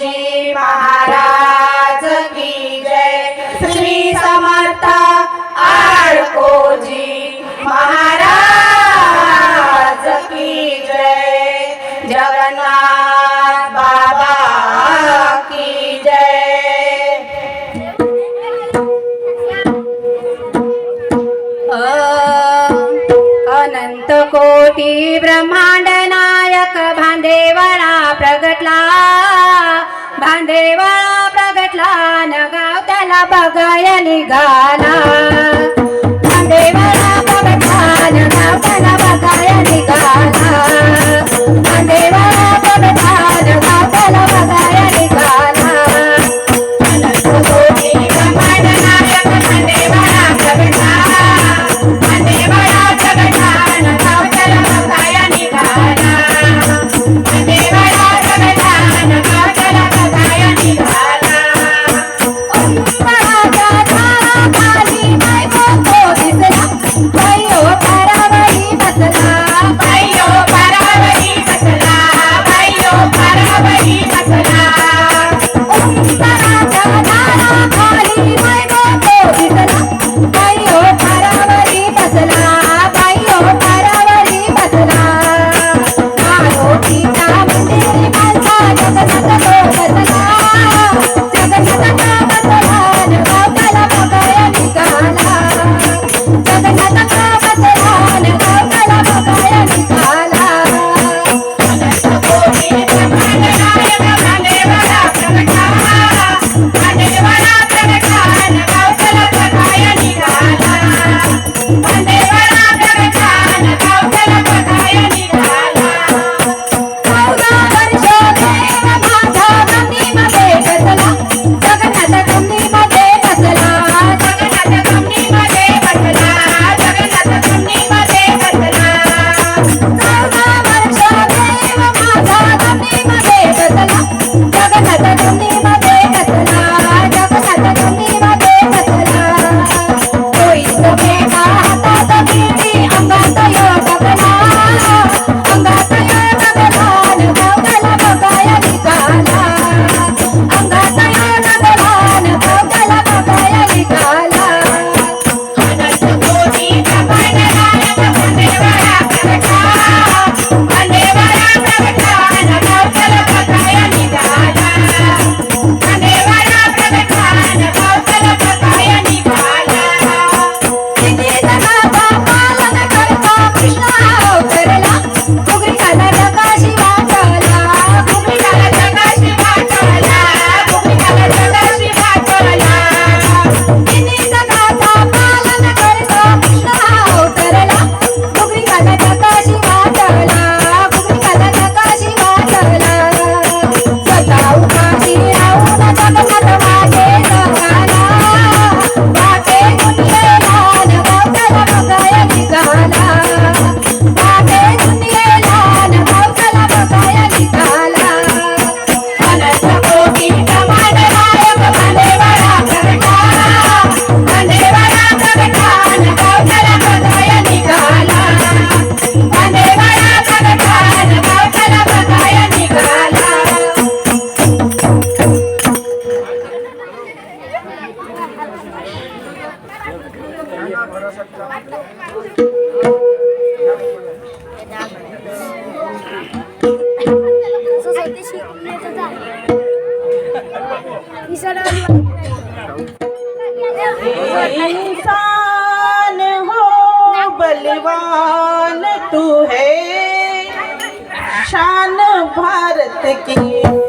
जय देवाळा प्रगटला न गाव त्याला बघाया निघाला देवाळा प्रगटला न गाव त्याला बघाया निघाला কি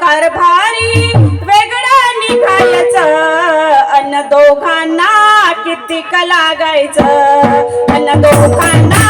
कारभारी वेगळा निघायचा. अन दोघांना किती लागायचं अन दोघांना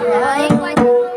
Rồi, quay.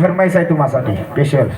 Hello फरमाईश आहे तुम्हासाठी. स्पेशल